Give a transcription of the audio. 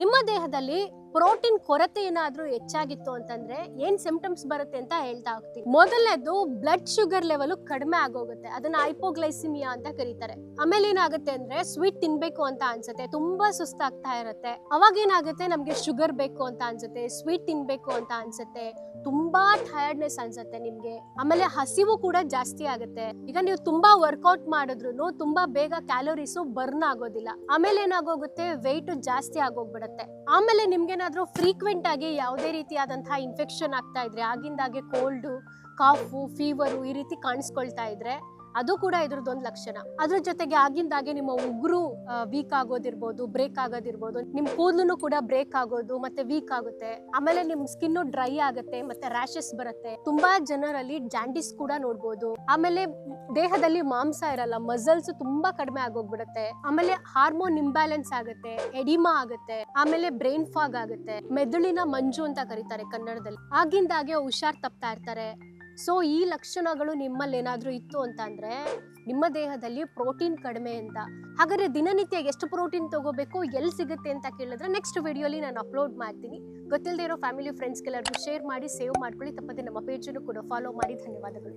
ನಿಮ್ಮ ದೇಹದಲ್ಲಿ ಪ್ರೋಟೀನ್ ಕೊರತೆ ಏನಾದ್ರೂ ಹೆಚ್ಚಾಗಿತ್ತು ಅಂತಂದ್ರೆ ಏನ್ ಸಿಂಪ್ಟಮ್ಸ್ ಬರುತ್ತೆ ಅಂತ ಹೇಳ್ತಾ ಹೋಗ್ತೀನಿ. ಮೊದಲನೇದು ಬ್ಲಡ್ ಶುಗರ್ ಲೆವೆಲ್ ಕಡಿಮೆ ಆಗೋಗುತ್ತೆ. ಅದನ್ನ ಹೈಪೋಗ್ಲೈಸಿಮಿಯಾ ಅಂತ ಕರೀತಾರೆ. ಆಮೇಲೆ ಏನಾಗುತ್ತೆ ಅಂದ್ರೆ ಸ್ವೀಟ್ ತಿನ್ಬೇಕು ಅಂತ ಅನ್ಸುತ್ತೆ. ತುಂಬಾ ಸುಸ್ತಾಗ್ತಾ ಇರುತ್ತೆ. ಅವಾಗ ಏನಾಗುತ್ತೆ? ನಮ್ಗೆ ಶುಗರ್ ಬೇಕು ಅಂತ ಅನ್ಸುತ್ತೆ. ಸ್ವೀಟ್ ತಿನ್ಬೇಕು ಅಂತ ಅನ್ಸುತ್ತೆ. ತುಂಬಾ ಟಯರ್ಡ್ನೆಸ್ ಅನ್ಸುತ್ತೆ ನಿಮ್ಗೆ. ಆಮೇಲೆ ಹಸಿವು ಕೂಡ ಜಾಸ್ತಿ ಆಗುತ್ತೆ. ಈಗ ನೀವು ತುಂಬಾ ವರ್ಕೌಟ್ ಮಾಡಿದ್ರು ತುಂಬಾ ಬೇಗ ಕ್ಯಾಲೋರೀಸು ಬರ್ನ್ ಆಗೋದಿಲ್ಲ. ಆಮೇಲೆ ಏನಾಗೋಗುತ್ತೆ? ವೆಯ್ಟ್ ಜಾಸ್ತಿ ಆಗೋಗ್ಬಿಡುತ್ತೆ. ಆಮೇಲೆ ನಿಮ್ಗೇನಾದ್ರೂ ಫ್ರೀಕ್ವೆಂಟ್ ಆಗಿ ಯಾವುದೇ ರೀತಿಯಾದಂತಹ ಇನ್ಫೆಕ್ಷನ್ ಆಗ್ತಾ ಇದ್ರೆ, ಆಗಿಂದಾಗೆ ಕೋಲ್ಡು ಕಾಫು ಫೀವರು ಈ ರೀತಿ ಕಾಣಿಸ್ಕೊಳ್ತಾ ಇದ್ರೆ ಅದು ಕೂಡ ಇದ್ರದ್ದೊಂದು ಲಕ್ಷಣ. ಅದ್ರ ಜೊತೆಗೆ ಆಗಿಂದಾಗೆ ನಿಮ್ಮ ಉಗುರು ವೀಕ್ ಆಗೋದಿರ್ಬೋದು ಬ್ರೇಕ್ ಆಗೋದಿರ್ಬೋದು, ನಿಮ್ ಕೂದಲು ಕೂಡ ಬ್ರೇಕ್ ಆಗೋದು, ಮತ್ತೆ ವೀಕ್ ಆಗುತ್ತೆ. ಆಮೇಲೆ ನಿಮ್ ಸ್ಕಿನ್ ಡ್ರೈ ಆಗುತ್ತೆ, ಮತ್ತೆ ರ್ಯಾಶಸ್ ಬರುತ್ತೆ. ತುಂಬಾ ಜನರಲ್ಲಿ ಜಾಂಡಿಸ್ ಕೂಡ ನೋಡ್ಬೋದು. ಆಮೇಲೆ ದೇಹದಲ್ಲಿ ಮಾಂಸ ಇರಲ್ಲ ಮಸಲ್ಸ್ ತುಂಬಾ ಕಡಿಮೆ ಆಗೋಗ್ಬಿಡುತ್ತೆ. ಆಮೇಲೆ ಹಾರ್ಮೋನ್ ಇಂಬ್ಯಾಲೆನ್ಸ್ ಆಗುತ್ತೆ ಎಡಿಮಾ ಆಗುತ್ತೆ, ಆಮೇಲೆ ಬ್ರೈನ್ ಫಾಗ್ ಆಗುತ್ತೆ. ಮೆದುಳಿನ ಮಂಜು ಅಂತ ಕರೀತಾರೆ ಕನ್ನಡದಲ್ಲಿ. ಆಗಿಂದಾಗೆ ಹುಷಾರ್ ತಪ್ತಾ ಇರ್ತಾರೆ. ಸೊ ಈ ಲಕ್ಷಣಗಳು ನಿಮ್ಮಲ್ಲಿ ಏನಾದ್ರೂ ಇತ್ತು ಅಂತ ಅಂದ್ರೆ ನಿಮ್ಮ ದೇಹದಲ್ಲಿ ಪ್ರೋಟೀನ್ ಕಡಿಮೆ ಅಂತ. ಹಾಗಾದ್ರೆ ದಿನನಿತ್ಯ ಎಷ್ಟು ಪ್ರೋಟೀನ್ ತಗೋಬೇಕು, ಎಲ್ಲಿ ಸಿಗುತ್ತೆ ಅಂತ ಕೇಳಿದ್ರೆ ನೆಕ್ಸ್ಟ್ ವಿಡಿಯೋಲಿ ನಾನು ಅಪ್ಲೋಡ್ ಮಾಡ್ತೀನಿ. ಗೊತ್ತಿಲ್ಲದೆ ಇರೋ ಫ್ಯಾಮಿಲಿ ಫ್ರೆಂಡ್ಸ್ಗೆಲ್ಲರಿಗೂ ಶೇರ್ ಮಾಡಿ ಸೇವ್ ಮಾಡ್ಕೊಳ್ಳಿ. ತಪ್ಪದೆ ನಮ್ಮ ಪೇಜನ್ನು ಕೂಡ ಫಾಲೋ ಮಾಡಿ. ಧನ್ಯವಾದಗಳು.